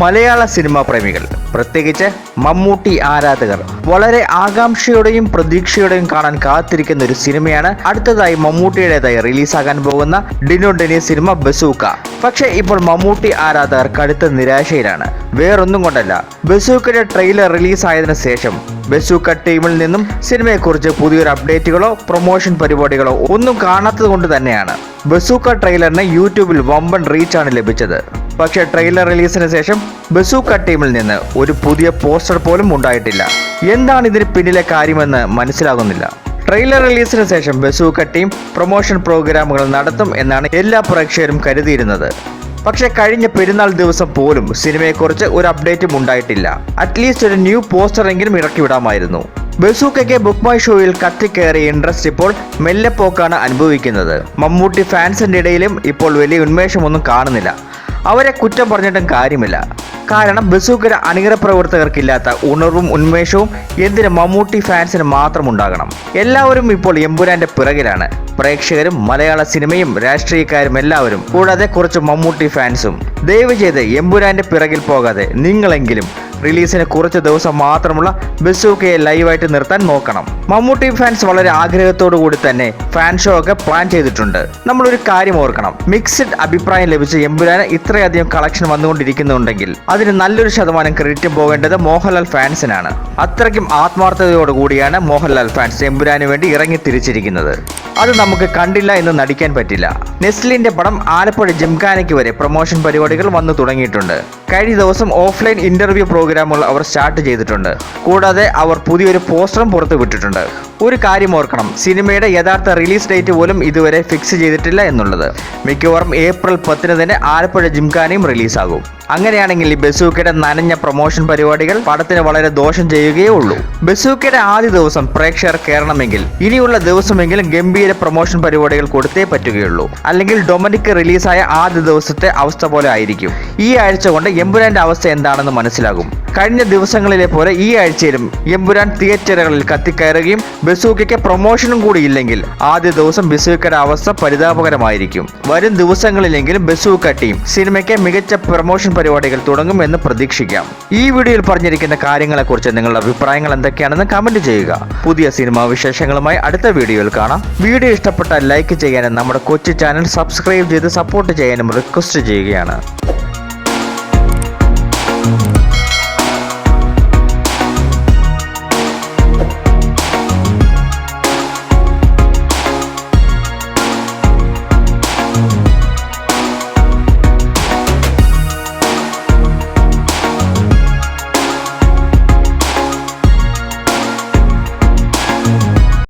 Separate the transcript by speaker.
Speaker 1: മലയാള cinema പ്രേമികൾ. പ്രത്യേകിച്ച് മമ്മൂട്ടി ആരാധകർ. വളരെ ആകാംക്ഷയോടെയും പ്രതീക്ഷയോടെയും കാണാൻ കാത്തിരിക്കുന്ന ഒരു സിനിമയാണ് അടുത്തതായി മമ്മൂട്ടിയുടേതായി റിലീസാകാൻ പോകുന്ന ഡിനോ ഡെനി സിനിമ ബസൂക്ക. പക്ഷെ ഇപ്പോൾ മമ്മൂട്ടി ആരാധകർ കടുത്ത നിരാശയിലാണ്. വേറൊന്നും കൊണ്ടല്ല. ബസൂക്കയുടെ ട്രെയിലർ റിലീസായതിനു ശേഷം ബസൂക്ക ടീമിൽ നിന്നും സിനിമയെക്കുറിച്ച് പുതിയൊരു അപ്ഡേറ്റുകളോ പ്രൊമോഷൻ പരിപാടികളോ ഒന്നും കാണാത്തത് കൊണ്ട് തന്നെയാണ് ബസൂക്ക ട്രെയിലറിന് യൂട്യൂബിൽ വമ്പൻ റീച്ചാണ് ലഭിച്ചത്. പക്ഷേ ട്രെയിലർ റിലീസിന് ശേഷം ബസൂക്ക ടീമിൽ നിന്ന് ഒരു പുതിയ പോസ്റ്റർ പോലും ഉണ്ടായിട്ടില്ല. എന്താണ് ഇതിന് പിന്നിലെ കാര്യമെന്ന് മനസ്സിലാകുന്നില്ല. ട്രെയിലർ റിലീസിന് ശേഷം ബസൂക്ക ടീം പ്രൊമോഷൻ പ്രോഗ്രാമുകൾ നടത്തും എന്നാണ് എല്ലാ പ്രേക്ഷകരും കരുതിയിരുന്നത്. പക്ഷെ കഴിഞ്ഞ പെരുന്നാൾ ദിവസം പോലും സിനിമയെക്കുറിച്ച് ഒരു അപ്ഡേറ്റും ഉണ്ടായിട്ടില്ല. അറ്റ്ലീസ്റ്റ് ഒരു ന്യൂ പോസ്റ്റർ എങ്കിലും ഇറക്കി വിടാമായിരുന്നു. ബസൂക്കയ്ക്ക് ബുക്ക് മൈ ഷോയിൽ കത്തിക്കയറിയ ഇൻട്രസ്റ്റ് ഇപ്പോൾ മെല്ലെ പോക്കാണ് അനുഭവിക്കുന്നത്. മമ്മൂട്ടി ഫാൻസിന്റെ ഇടയിലും ഇപ്പോൾ വലിയ ഉന്മേഷമൊന്നും കാണുന്നില്ല. അവരെ കുറ്റം പറഞ്ഞിട്ടും കാര്യമില്ല. കാരണം ബസൂക്കര അണിയറ പ്രവർത്തകർക്കില്ലാത്ത ഉണർവും ഉന്മേഷവും എന്തിന് മമ്മൂട്ടി ഫാൻസിന് മാത്രം ഉണ്ടാകണം? എല്ലാവരും ഇപ്പോൾ എമ്പുരാന്റെ പിറകിലാണ്. പ്രേക്ഷകരും മലയാള സിനിമയും രാഷ്ട്രീയക്കാരും എല്ലാവരും. കൂടാതെ കുറച്ച് മമ്മൂട്ടി ഫാൻസും. ദയവ് ചെയ്ത് എമ്പുരാന്റെ പിറകിൽ പോകാതെ നിങ്ങളെങ്കിലും റിലീസിന് കുറച്ച് ദിവസം മാത്രമുള്ള ബസൂക്കയെ ലൈവായിട്ട് നിർത്താൻ നോക്കണം. മമ്മൂട്ടി ഫാൻസ് വളരെ ആഗ്രഹത്തോടു കൂടി തന്നെ ഫാൻ ഷോ ഒക്കെ പ്ലാൻ ചെയ്തിട്ടുണ്ട്. നമ്മൾ ഒരു കാര്യം ഓർക്കണം. മിക്സഡ് അഭിപ്രായം ലഭിച്ച എമ്പുരാന് ഇത്രയധികം കളക്ഷൻ വന്നുകൊണ്ടിരിക്കുന്നുണ്ടെങ്കിൽ അതിന് നല്ലൊരു ശതമാനം ക്രെഡിറ്റ് പോകേണ്ടത് മോഹൻലാൽ ഫാൻസിനാണ്. അത്രയ്ക്കും ആത്മാർത്ഥതയോടു കൂടിയാണ് മോഹൻലാൽ ഫാൻസ് എമ്പുരാന് വേണ്ടി ഇറങ്ങി തിരിച്ചിരിക്കുന്നത്. അത് നമുക്ക് കണ്ടില്ല എന്ന് നടിക്കാൻ പറ്റില്ല. നെസ്ലിന്റെ പടം ആലപ്പുഴ ജിംഖാനയ്ക്ക് വരെ പ്രൊമോഷൻ പരിപാടികൾ വന്നു തുടങ്ങിയിട്ടുണ്ട്. കഴിഞ്ഞ ദിവസം ഓഫ്ലൈൻ ഇന്റർവ്യൂ പ്രോഗ്രാമുകൾ അവർ സ്റ്റാർട്ട് ചെയ്തിട്ടുണ്ട്. കൂടാതെ അവർ പുതിയൊരു പോസ്റ്ററും പുറത്തു വിട്ടിട്ടുണ്ട്. ഒരു കാര്യം ഓർക്കണം സിനിമയുടെ യഥാർത്ഥ റിലീസ് ഡേറ്റ് പോലും ഇതുവരെ ഫിക്സ് ചെയ്തിട്ടില്ല എന്നുള്ളത്. മിക്കവാറും ഏപ്രിൽ പത്തിന് തന്നെ ആലപ്പുഴ ജിംഖാനയും റിലീസാകും. അങ്ങനെയാണെങ്കിൽ ഈ ബസൂക്കയുടെ നനഞ്ഞ പ്രൊമോഷൻ പരിപാടികൾ പടത്തിന് വളരെ ദോഷം ചെയ്യുകയേ ഉള്ളൂ. ബസൂക്കയുടെ ആദ്യ ദിവസം പ്രേക്ഷകർ കയറണമെങ്കിൽ ഇനിയുള്ള ദിവസമെങ്കിലും ഗംഭീര പ്രൊമോഷൻ പരിപാടികൾ കൊടുത്തേ പറ്റുകയുള്ളൂ. അല്ലെങ്കിൽ ഡൊമനിക് റിലീസായ ആദ്യ ദിവസത്തെ അവസ്ഥ പോലെ ആയിരിക്കും. ഈ ആഴ്ച കൊണ്ട് എമ്പുരാന്റെ അവസ്ഥ എന്താണെന്ന് മനസ്സിലാകും. കഴിഞ്ഞ ദിവസങ്ങളിലെ പോലെ ഈ ആഴ്ചയിലും എമ്പുരാൻ തിയേറ്ററുകളിൽ കത്തിക്കയറുകയും ബസൂക്കയ്ക്ക് പ്രൊമോഷനും കൂടി ഇല്ലെങ്കിൽ ആദ്യ ദിവസം ബസൂക്കയുടെ അവസ്ഥ പരിതാപകരമായിരിക്കും. വരും ദിവസങ്ങളിലെങ്കിലും ബസൂക്ക ടീം സിനിമയ്ക്ക് മികച്ച പ്രൊമോഷൻ പരിപാടികൾ തുടങ്ങും എന്ന് പ്രതീക്ഷിക്കാം. ഈ വീഡിയോയിൽ പറഞ്ഞിരിക്കുന്ന കാര്യങ്ങളെക്കുറിച്ച് നിങ്ങളുടെ അഭിപ്രായങ്ങൾ എന്തൊക്കെയാണെന്ന് കമന്റ് ചെയ്യുക. പുതിയ സിനിമാ വിശേഷങ്ങളുമായി അടുത്ത വീഡിയോയിൽ കാണാം. വീഡിയോ ഇഷ്ടപ്പെട്ടാൽ ലൈക്ക് ചെയ്യാനും നമ്മുടെ കൊച്ചു ചാനൽ സബ്സ്ക്രൈബ് ചെയ്ത് സപ്പോർട്ട് ചെയ്യാനും റിക്വസ്റ്റ് ചെയ്യുകയാണ്.